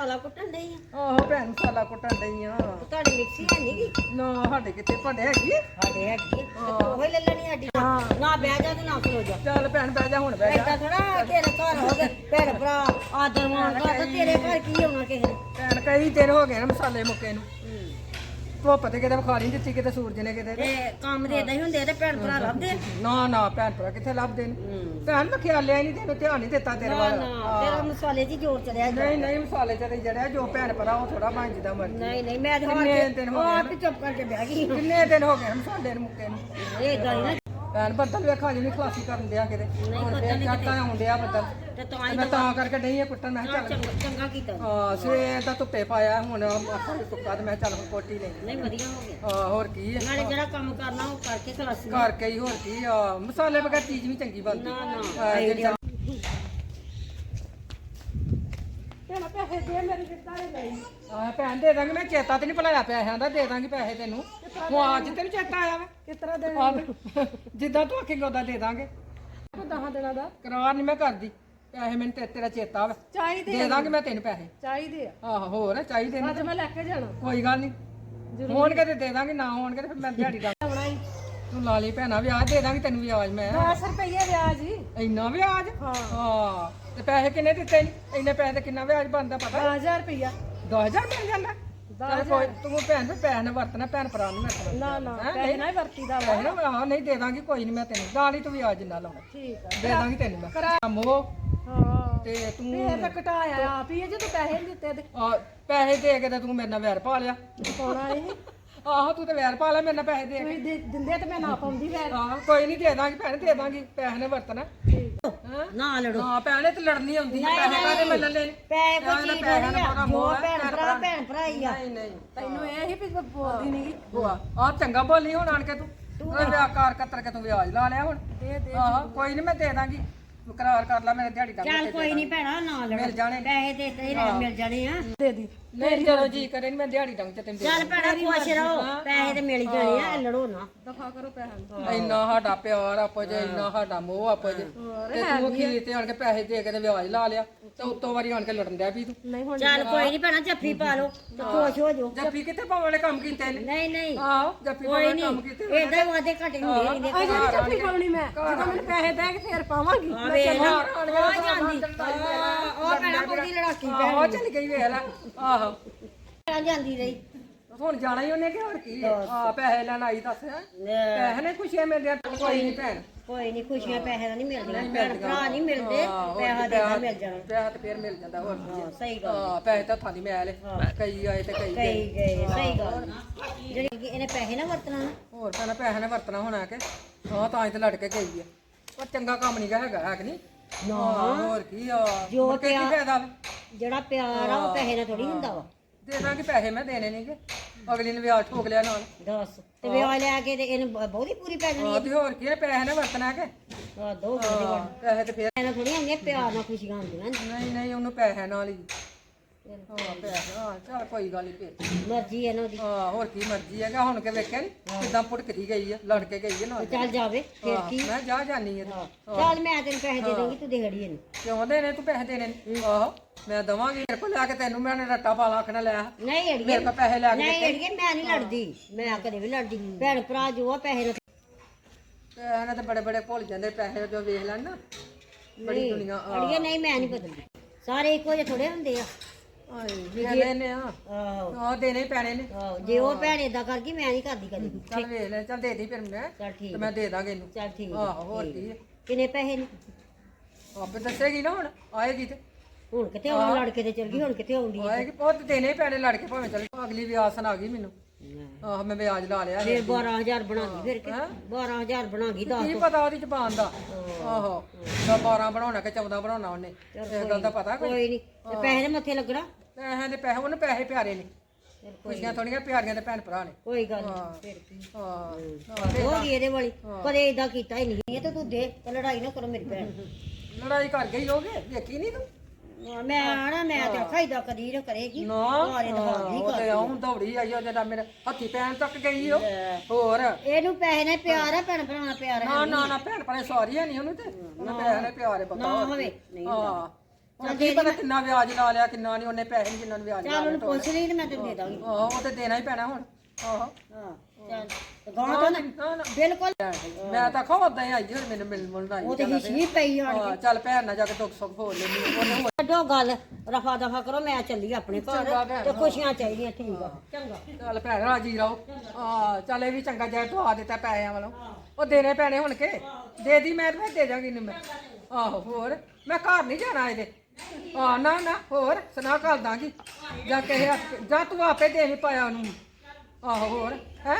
ਮਸਾਲਾ ਕੁੱਟਣ ਡਈ ਆ। ਆਹੋ ਭੈਣ ਮਸਾਲਾ ਕੁੱਟਣ ਡਈ ਆ। ਤੁਹਾਡੀ ਮਿਕਸੀ ਹੈ ਨੀ ਗੀ? ਨਾ ਸਾਡੇ ਕਿਤੇ ਭਾਂਡੇ ਹੈਗੀ? ਆ। ਸਾਡੇ ਹੈਗੀ ਆ। ਤੇ ਉਹ ਹੀ ਲੈ ਲੈਣੀ ਸਾਡੀ। ਨਾ ਬਹਿ ਜਾ ਤੇ ਨਾ ਖਲੋ ਜਾ। ਚੱਲ ਭੈਣ ਬਹਿ ਜਾ ਹੁਣ ਬਹਿ ਜਾ। ਏਦਾਂ ਥੋੜਾ ਤੇਰੇ ਘਰ ਹੋ ਗਏ। ਭੈਣ ਭਰਾ ਆਦਰ ਮਾਣ ਕਰਦਾ ਤੇਰੇ ਘਰ ਕੀ ਹੋਣਾ ਕਿਸੇ ਨੇ? ਭੈਣ ਕਈ ਦਿਨ ਹੋ ਗਏ ਨੇ ਮਸਾਲੇ ਮੁੱਕੇ ਨੂੰ। ਧੁੱਪ ਤੇ ਕਿਤੇ ਵਿਖਾ ਨਹੀਂ ਦਿੱਤੀ ਕਿਤੇ ਸੂਰਜ ਨੇ ਕਿਤੇ। ਤੇ ਕੰਮ ਦੇ ਇਦਾਂ ਹੀ ਹੁੰਦੇ ਆ ਤੇ ਭੈਣ ਭਰਾ ਲੱਭਦੇ। ਨਾ ਨਾ ਭੈਣ ਭਰਾ ਕਿੱਥੇ ਲੱਭਦੇ ਨੇ? ਭੈਣ ਮੈਂ ਖਿਆਲਿਆ ਹੀ ਨਹੀਂ ਤੈਨੂੰ ਧਿਆਨ ਨਹੀਂ ਦਿੱਤਾ ਤੇਰੇ ਨਾ ਵੱਲ। ਨਾ ਤੇਰਾ ਮਸਾਲੇ 'ਚ ਹੀ ਜ਼ੋਰ ਚੜਿਆ। ਨਹੀਂ ਨਹੀਂ ਮਸਾਲੇ ਤੇ ਜੜਿਆ ਜੋ ਭੈਣ ਭਰਾ ਉਹ ਥੋੜਾ ਬਣ ਜਿਦਾ ਮਰਜ਼ੀ। ਨਹੀਂ ਨਹੀਂ ਮੈਂ ਤੇ ਹਾਰ ਕਿੰਨੇ ਕੇ ਦਿਨ ਹੋ ਗਏ ਆਪ ਹੀ ਚੁੱਪ ਕਰਕੇ ਬਹਿ ਗਈ। ਕਿੰਨੇ ਦਿਨ ਹੋ ਗਏ ਮਸਾਲੇ ਨੂੰ ਮੁੱਕੇ ਨੂੰ? ਇਹ ਗੱਲ ਨਾ ਭੈਣ ਬੱਦਲ ਵੇਖਾ ਜੀ ਨਹੀਂ ਖਲਾਸੀ ਕਰਨ ਦਿਆ ਕਿਤੇ। ਹੁਣ ਫੇਰ ਚਾਟਾ ਆਉਣ ਡਿਆ ਬੱਦਲ। ਤੇ ਤਾਂ ਮੈਂ ਤਾਂ ਕਰਕੇ ਨਹੀਂ ਇਹ ਕੁੱਟਣ ਮੈਂ ਕਿਹਾ ਚੱਲ। ਚੰਗਾ ਚੰਗਾ ਕੀਤਾ। ਹਾਂ ਸਵੇਰ ਦਾ ਧੁੱਪੇ ਪਾਇਆ ਹੁਣ ਮਾਸਾ ਵੀ ਸੁੱਕਾ ਤੇ ਮੈਂ ਕਿਹਾ ਚੱਲ ਹੁਣ ਕੋਟੀ ਲੈ ਨਹੀਂ ਵਧੀਆ ਹੋ ਗਿਆ। ਹਾਂ ਹੋਰ ਕੀ ਹੈ ਨਾਲੇ ਜਿਹੜਾ ਕੰਮ ਕਰਨਾ ਉਹ ਕਰਕੇ ਖਲਾਸੀ। ਘਰ ਕੇ ਹੀ ਹੋਰ ਕੀ ਆ। ਮਸਾਲੇ ਬਗੈਰ ਚੀਜ਼ ਵੀ ਚੰਗੀ ਬਣਦੀ। ਨਾ ਨਾ। ਜਿਹੜੀ ਭੈਣ ਦੇ ਦਾਂਗੀ ਮੈਂ ਚੇਤਾ ਤੇ ਨਹੀਂ ਭੁਲਾਇਆ ਪੈਸਿਆਂ ਦਾ ਦੇ ਦਾਂਗੀ ਪੈਸੇ ਤੈਨੂੰ। ਹੁਣ ਅੱਜ ਤੈਨੂੰ ਚੇਤਾ ਆਇਆ ਵਾ। ਕਿਤਰਾ ਦੇ ਜਿੱਦਾਂ ਤੂੰ ਆਖੇਂਗਾ ਉਦਾਂ ਦੇ ਦਾਂਗੇ। ਦਹਾਂ ਦਿਨਾਂ ਦਾ? ਕਰਾਰ ਨਹੀਂ ਮੈਂ ਕਰਦੀ। ਪੈਸੇ ਮੈਨੂੰ ਤੇ ਤੇਰਾ ਚੇਤਾ ਵਾ। ਚਾਹੀਦੇ ਦੇ ਦਾਂਗੇ ਮੈਂ ਤੈਨੂੰ ਪੈਸੇ। ਚਾਹੀਦੇ ਆ। ਆਹੋ ਹੋਰ ਚਾਹੀਦੇ ਨੇ ਅੱਜ ਮੈਂ ਲੈ ਕੇ ਜਾਣਾ। ਕੋਈ ਗੱਲ ਨਹੀਂ ਹੋਣਗੇ ਤੇ ਦੇ ਦਾਂਗੇ ਨਾ ਹੋਣਗੇ ਤੇ ਫਿਰ ਮੈਂ ਦਿਹਾੜੀ ਦਾ ਤੂੰ ਲਾ ਲਈ ਭੈਣਾ ਵਿਆਹ ਦੇ ਦਾਂਗੀ ਤੈਨੂੰ ਵਿਆਜ ਮੈਂ। 10 ਰੁਪਏ ਵਿਆਜ ਹੀ। ਇੰਨਾ ਵਿਆਜ? ਹਾਂ। ਹਾਂ ਤੇ ਪੈਸੇ ਕਿੰਨੇ ਦਿੱਤੇ ਨਹੀਂ ਇੰਨੇ ਪੈਸੇ ਤੇ ਕਿੰਨਾ ਵਿਆਜ ਬਣਦਾ ਪਤਾ? 10000 ਰੁਪਇਆ 2000 ਮਿਲ ਜਾਂਦਾ? ਚੱਲ ਕੋਈ ਤੂੰ ਭੈਣ ਵੀ ਪੈਸੇ ਨਾਲ ਵਰਤਣਾ ਭੈਣ ਭਰਾ ਨੂੰ ਵਰਤਣਾ ਨਾ ਨਾ ਪੈਸੇ ਨਾ ਹੀ ਵਰਤੀਦਾ ਵਾ। ਨਾ ਆਹ ਨਹੀਂ ਦੇ ਦਾਂਗੀ ਕੋਈ ਨਹੀਂ ਮੈਂ ਤੈਨੂੰ ਹੀ ਤੂੰ ਵਿਆਜ ਜਿੰਨਾ ਲਾਉਣਾ। ਠੀਕ ਆ। ਦੇ ਦਾਂਗੀ ਤੈਨੂੰ ਮੈਂ। ਕੰਮ ਹਾਂ। ਤੇ ਤੂੰ ਫੇਰ ਤਾਂ ਘਟਾਇਆ ਆਪ ਹੀ ਜਦੋਂ ਪੈਸੇ ਨੀ ਦਿੱਤੇ ਤੇ। ਪੈਸੇ ਦੇ ਕੇ ਤੇ ਤੂੰ ਮੇਰੇ ਨਾਲ ਵੈਰ ਪਾ ਲਿਆ। ਪਾਉਣਾ ਇਹ। ਆਹੋ ਤੂੰ ਤੇ ਵੈਰ ਪਾ ਲਿਆ ਮੇਰੇ ਨਾਲ ਪੈਸੇ ਦੇ ਤੁਸੀਂ ਦੇ- ਦਿੰਦੇ ਤੇ ਮੈਂ ਨਾ ਪਾਉਂਦੀ ਫੇਰ ਹਾਂ ਕੋਈ ਨਹੀਂ ਦੇ ਦਾਂਗੀ ਭੈਣ ਦੇ ਦਾਂਗੀ ਪੈਸੇ ਨੇ ਵਰਤਣਾ। ਹਾਂ? ਨਾ ਲੜੋ। ਹਾਂ ਭੈਣੇ ਤੇ ਲੜਨੀ ਆਉਂਦੀ ਹੈ ਪੈਸੇ ਕਾਹਦੇ ਮੈਂ ਲੈ ਲੈਣੇ ਪੈ ਯਾਰ, ਕੋਈ ਚੀਜ਼ ਦਾ ਆ ਜੋ ਭੈਣ ਭਰਾ। ਭੈਣ ਭਰਾ ਹੀ ਆ। ਨਹੀਂ ਨਹੀਂ ਤੈਨੂੰ ਇਹ ਹੀ ਵੀ ਬੋਲਦੀ ਨਹੀਂ ਭੂਆ ਆ ਚੰਗਾ ਬੋਲੀ ਹੁਣ ਆਣ ਕੇ ਤੂੰ। ਤੂੰ ਵਿਆਹ ਕਾਰ ਕਤਰ ਕੇ ਤੂੰ ਵਿਆਜ ਲਾ ਲਿਆ ਹੁਣ। ਦੇ ਦੇ। ਆਹ ਕੋਈ ਨਹੀਂ ਮੈਂ ਦੇ ਦਾਂਗੀ। ਕਰਾਰ ਕਰ ਲੈ ਮੇਰੇ ਦਿਹਾੜੀ ਦਾ ਚੱਲ ਕੋਈ ਨਹੀਂ ਭੈਣਾ ਨਾ ਲੜੋ ਮਿਲ ਜਾਣੇ। ਪੈਸੇ ਦੇ ਤੇ ਹੀ। ਮਿਲ ਜਾਣੇ ਆ। ਦੇ ਦੀ। ਨਹੀਂ ਜਦੋਂ ਜੀ ਕਰੇ ਨੀ ਮੈਂ ਦਿਹਾੜੀ ਡੰਗ ਤੇ ਤੈਨੂੰ ਚੱਲ ਭੈਣਾ ਖੁਸ਼ ਰਹੋ। ਪੈਸੇ ਤੇ ਮਿਲ ਹੀ ਜਾਣੇ ਆ ਲੜੋ ਨਾ। ਦਫਾ ਕਰੋ ਪੈਸੇ ਦਾਂਗੀ। ਇੰਨਾ ਸਾਡਾ ਪਿਆਰ ਆਪੋ ਜੇ ਇੰਨਾ ਸਾਡਾ ਮੋਹ ਆਪੋ ਜੇ। ਤੇ ਤੂੰ ਕੀ ਤੇ ਆਣ ਕੇ ਪੈਸੇ ਦੇ ਕੇ ਤੇ ਵਿਆਜ ਲਾ ਲਿਆ। ਤੇ ਉੱਤੋਂ ਵਾਰੀ ਆਣ ਕੇ ਲੜਨ ਦਿਆ ਵੀ ਤੂੰ। ਚੱਲ ਕੋਈ ਨਹੀਂ ਭੈਣਾ ਜੱਫੀ ਪਾ ਲਓ। ਤੇ ਖੁਸ਼ ਹੋ ਜਾਓ। ਜੱਫੀ ਕਿੱਥੇ ਪਾਉਣ ਵਾਲੇ ਕੰਮ ਕੀਤੇ ਨੇ? ਨਹੀਂ ਨਹੀਂ। ਆਹੋ ਜੱਫੀ ਪਾਉਣ ਕੋਈ ਵਾਲੇ ਕੰਮ ਕੀਤੇ ਨਹੀਂ ਏਦਾਂ ਹੀ ਵਾਦੇ ਘਟੇ ਹੁੰਦੇ ਰਹਿੰਦੇ ਅਜੇ ਚੱਪੀ ਪਾਉਣੀ ਮੈਂ। ਜਦੋਂ ਮੈਨੂੰ ਪੈਸੇ ਦੇ ਕੇ ਫੇਰ ਪਾਵਾਂਗੀ। ਵੇਖ ਲਾ। ਆ ਜਾਂਦੀ ਉਹ ਭੈਣਾ ਬੋਦੀ ਲੜਾਕੀ ਆਹੋ ਚੱਲ ਗਈ ਵੇਖ ਲੈ। ਆਹੋ। ਭੈਣ ਜਾਂਦੀ ਰਹੀ। ਹੁਣ ਜਾਣਾ ਹੀ ਉਹਨੇ ਕਿ ਹੋਰ ਕੀ ਹੈ ਆ ਪੈਸੇ ਲੈਣ ਆਈ ਦੱਸ। ਹੈਂ? ਪੈਸੇ ਨੇ ਖੁਸ਼ੀਆਂ ਮਿਲਦੀਆਂ। ਕੋਈ ਨਹੀਂ ਭੈਣ। ਕੋਈ ਨਹੀਂ ਖੁਸ਼ੀਆਂ ਪੈਸੇ ਦਾ ਨਹੀਂ ਮਿਲਦੀਆਂ। ਭੈਣ ਭਰਾ ਨਹੀਂ ਮਿਲਦੇ। ਹਾਂ, ਹੋਰ ਪੈਸਾ ਕੀ ਦੇਣਾ ਮਿਲ ਜਾਣਾ। ਪੈਸਾ ਤੇ ਫੇਰ ਮਿਲ ਜਾਂਦਾ ਹੋਰ ਕੀ ਹੈ। ਹਾਂ, ਸਹੀ ਗੱਲ। ਹਾਂ ਪੈਸੇ ਤਾਂ ਥਾਂ ਦੀ ਮੈਲ। ਕਈ ਆਏ ਤੇ ਕਈ ਗਏ ਕਈ ਗਏ। ਸਹੀ ਗੱਲ। ਜਿਹੜੀ ਕਿ ਇਹਨੇ ਪੈਸੇ ਨਾ ਵਰਤਣਾ ਹੋਰ ਪਹਿਲਾਂ ਪੈਸੇ ਨੇ ਵਰਤਣਾ ਹੋਣਾ ਕਿ। ਹਾਂ ਤਾਂ ਹੀ ਤੇ ਲੜ ਕੇ ਗਈ ਹੈ ਪਰ ਚੰਗਾ ਕੰਮ ਨਹੀਂ ਗਾ ਹੈਗਾ ਹੈ ਕਿ ਨਹੀਂ? ਨਾ। ਹੋਰ ਕੀ ਆ? ਜੋ ਮੁੜ ਕੇ ਕੀ ਫਾਇਦਾ ਵਾ? ਜਿਹੜਾ ਪਿਆਰ ਆ ਉਹ ਪੈਸੇ ਨਾਲ ਥੋੜੀ ਹੁੰਦਾ ਵਾ। ਦੇ ਦਾਂਗੇ ਪੈਸੇ ਮੈਂ ਦੇਣੇ ਨਹੀਂਗੇ ਅਗਲੀ ਨੇ ਵਿਆਹ ਠੋਕ ਲਿਆ ਨਾਲ। ਦੱਸ। ਤੇ ਵਿਆਹ ਲੈ ਕੇ ਤੇ ਇਹਨੂੰ ਬ- ਬਹੁਤੀ ਪੂਰੀ ਪੈ ਜਾਣੀ ਹਾਂ ਤੇ ਹੋਰ ਕੀ ਹੈ ਪੈਸੇ ਨੇ ਵਰਤਣਾ ਕਿ? ਆ ਦੋ ਹਾਂ, ਪੈਸੇ ਤੇ ਫੇਰ ਪੈਸੇ ਥੋੜੀ ਹੁੰਦੀਆਂ ਪਿਆਰ ਨਾਲ ਖੁਸ਼ੀਆਂ ਹੁੰਦੀਆਂ ਨਹੀਂ ਨਹੀਂ ਉਹਨੂੰ ਪੈਸੇ ਨਾਲ ਹੀ। ਹਾਂ ਪੈਸੇ ਹਾਂ ਚਲ ਕੋਈ ਗੱਲ ਨਹੀਂ ਫੇਰ। ਮਰਜ਼ੀ ਇਹਨਾਂ ਦੀ ਹਾਂ ਹੋਰ ਕੀ ਮਰਜ਼ੀ ਹੈਗਾ ਹੁਣ ਕੇ ਵੇਖਿਆ ਨੀ? ਕਿਦਾਂ ਪੁਟਕਦੀ ਗਈ ਹੈ ਲੜ ਕੇ ਗਈ ਹੈ ਨਾਲ। ਚੱਲ ਜਾਵੇ ਫਿਰ ਹਾਂ, ਕੀ? ਮੈਂ ਜਾ ਜਾਨੀ ਹੈ। ਚੱਲ ਮੈਂ ਤੈਨੂੰ ਪੈਸੇ ਦੇ ਦਾਂਗੀ ਤੂੰ ਦੇ ਘੜੀ ਇਹਨੂੰ। ਕਿਉਂ ਦੇਣੇ? ਤੂੰ ਪੈਸੇ ਦੇਣੇ ਨੇ। ਆਹੋ ਮੈਂ ਦਵਾਂਗੀ ਮੇਰੇ ਕੋਲ ਲਿਆ ਕੇ ਤੈਨੂੰ ਮੈਂ ਰੱਟਾ ਪਾ ਲਾ ਆਖਣਾ ਲੈ ਨਹੀਂ ਅੜੀਏ। ਮੇਰੇ ਕੋਲ ਪੈਸੇ ਲੈ ਕੇ ਨਹੀਂ ਅੜੀਏ ਮੈਂ ਨਹੀਂ ਲੜਦੀ। ਮੈਂ ਕਦੇ ਵੀ ਲੜਦੀ ਭੈਣ ਭਰਾ ਜੋ ਆ ਪੈਸੇ ਤੇ ਬੜੇ ਬੜੇ ਭੁੱਲ ਜਾਂਦੇ ਪੈਸੇ ਜੋ ਵੇਖ ਲੈਣ ਨਾ। ਬੜੀ ਦੁਨੀਆ ਆ ਅੜੀਏ ਨਹੀਂ ਮੈਂ ਨਹੀਂ ਬਦਲਦੀ। ਸਾਰੇ ਇੱਕੋ ਜਿਹੇ ਥੋੜੇ ਹੁੰਦੇ ਆ। ਆਏ ਦੇਣੇ ਆ। ਆਹੋ। ਆਹ ਦੇਣੇ ਹੀ ਪੈਣੇ ਨੇ। ਆਹੋ, ਜੇ ਉਹ ਭੈਣ ਏਦਾਂ ਕਰ ਗਈ ਮੈਂ ਨਹੀਂ ਕਰਦੀ ਕਦੇ ਚੱਲ ਵੇਖ ਲੈ ਚੱਲ ਦੇ ਦੀ ਫਿਰ ਮੈਂ। ਚੱਲ ਠੀਕ ਤੇ ਮੈਂ ਦੇ ਦਾਂਗੇ ਇਹਨੂੰ। ਚੱਲ ਠੀਕ ਆਹੋ ਹੋਰ ਕੀ ਹੈ ਕਿੰਨੇ ਪੈਸੇ ਨੇ? ਆਪੇ ਦੱਸੇਗੀ ਨਾ ਹੁਣ ਆਏਗੀ ਤੇ। ਹੁਣ ਕਿੱਥੇ ਆਉਣ ਲੜ ਕੇ ਤੇ ਚਲ ਗਈ ਹੁਣ ਕਿੱਥੇ ਆਉਂਦੀ ਆਏਗੀ। ਬਹੁਤ ਦੇਣੇ ਹੀ ਪੈਣੇ ਲੜ ਕੇ ਭਾਵੇਂ ਚੱਲ। ਅਗਲੀ ਵੀ ਆਸਨ ਆ ਗਈ ਮੈਨੂੰ। ਆਹ ਮੈਂ ਵਿਆਜ ਲਾ ਲਿਆ ਫਿਰ 12000 ਬਣਾ ਗਈ ਫਿਰ ਕਿ 12000 ਬਣਾ ਗਈ ਕੀ ਪਤਾ ਉਹਦੀ ਜ਼ਬਾਨ ਦਾ? ਆਹੋ। ਤਾਂ 12 ਬਣਾਉਣਾ ਕਿ 14 ਬਣਾਉਣਾ ਉਹਨੇ। ਇਹ ਗੱਲ ਦਾ ਪਤਾ ਕੋਈ? ਕੋਈ ਨਹੀਂ ਤੇ ਪੈਸੇ ਦੇ ਮੱਥੇ ਲੱਗਣਾ? ਪੈਸਿਆਂ ਦੇ ਪੈਸੇ ਉਹਨੂੰ ਪੈਸੇ ਪਿਆਰੇ ਨੇ। ਖੁਸ਼ੀਆਂ ਥੋੜੀਆਂ ਪਿਆਰੀਆਂ ਤੇ ਭੈਣ ਭਰਾ ਨੇ। ਕੋਈ ਗੱਲ ਨਹੀਂ ਫਿਰ ਕੀ। ਹਾਂ। ਹੋ। ਗਈ ਇਹਦੇ ਵਾਲੀ? ਕਦੇ ਏਦਾਂ ਕੀਤਾ ਹੀ ਨਹੀਂ। ਇਹ ਤਾਂ ਤੂੰ ਦੇ ਤੇ ਲੜਾਈ ਨਾ ਕਰੋ ਮੇਰੀ ਭੈਣ। ਲੜਾਈ ਕਰ ਗਈ ਹੋਗੇ ਵੇਖੀ ਨਹੀਂ ਤੂੰ? ਮੈਂ ਆਣਾ ਮੈਂ ਤੇ ਖਾਈਦਾ ਕਦੀ ਨਾ ਕਰੇਗੀ। ਨਾ ਘਰੇ ਤਾਂ ਹਾਲ ਨਹੀਂ ਉਹ ਤੇ ਆਉਂ ਦੌੜੀ ਆਈ ਮੇਰੇ ਹੱਥੀ ਪੈਣ ਤੱਕ ਗਈ ਉਹ। ਹੋਰ? ਇਹਨੂੰ ਪੈਸੇ ਨਾਲ ਪਿਆਰ ਆ ਭੈਣ ਭਰਾ ਨਾਲ ਪਿਆਰ ਹੈ ਨਾ ਨਾ ਨਾ ਭੈਣ ਭਰਾ ਸੌਰੀ ਹੈ ਨਹੀਂ ਉਹਨੂੰ ਤੇ। ਉਹਨੇ ਪੈਸੇ ਨੇ ਪਿਆਰੇ ਪਤਾ ਨਾ ਹੋਵੇ ਨਹੀਂ ਹਾਂ। ਹੁਣ ਕੀ ਪਤਾ ਕਿੰਨਾ ਵਿਆਜ ਲਾ ਲਿਆ ਕਿੰਨਾ ਨਹੀਂ ਉਹਨੇ ਪੈਸੇ ਨੀ ਜਿੰਨਾਂ ਨੂੰ ਵਿਆਜ ਲਾ ਚੱਲ ਲਿਆ ਉਹਨੂੰ ਪੁੱਛ ਲਈ ਤੇ ਮੈਂ ਤੈਨੂੰ ਦੇ ਦਾਂਗੀ। ਆਹੋ ਉਹ ਤੇ ਦੇਣਾ ਹੀ ਪੈਣਾ ਹੁਣ। ਆਹੋ। ਹਾਂ। ਚੱਲ। ਤੇ ਗਾਂ ਤੋਂ ਨਾ। ਨਾ। ਨਾ ਬਿਲਕੁਲ ਮੈਂ ਤਾਂ ਖੋ ਉਦਾਂ ਹੀ ਆਈ ਹੁਣ ਮੈਨੂੰ ਮਿਲਣ ਮੁਲਣ ਆਈ ਉਹ ਤੇ ਹਿੱਸੀ ਪਈ ਆਣ ਹਾਂ, ਚੱਲ ਭੈਣ ਨਾਲ ਜਾ ਕੇ ਦੁੱਖ ਸੁੱਖ ਹੋ। ਲੈਣੀ ਉਹਨੇ ਹੋਰ ਛੱਡੋ ਗੱਲ। ਰਫਾ ਦਫਾ ਕਰੋ ਮੈਂ ਚੱਲੀ ਆਪਣੇ ਚੰਗਾ ਘਰ ਭੈਣ, ਤੇ ਖੁਸ਼ੀਆਂ ਚਾਹੀਦੀਆਂ ਠੀਕ ਆ। ਚੰਗਾ। ਚੱਲ ਭੈਣ ਰਾਜੀ ਰਹੋ। ਆ ਚੱਲ ਇਹ ਵੀ ਚੰਗਾ ਜਿਹਾ ਦਵਾ ਦਿੱਤਾ ਪੈਸਿਆਂ ਵੱਲੋਂ। ਉਹ ਦੇਣੇ ਪੈਣੇ ਹੁਣ ਕੇ ਦੇ ਦੀ ਮੈਂ ਤੇ ਦੇ ਜਾਗੀ ਨੀ ਮੈਂ। ਆਹੋ ਹੋਰ। ਮੈਂ ਘਰ ਨਹੀਂ ਜਾਣਾ ਇਹਦੇ। ਆ ਨਾ ਨਾ ਹੋਰ। ਸੁਣਾ ਕਰ ਦਾਂਗੀ ਜਾਂ ਕਹੇ ਜਾਂ ਤੂੰ ਆਪੇ ਦੇ ਪਾਇਆ ਉਹਨੂੰ। ਆਹੋ ਹੋਰ ਹੈ?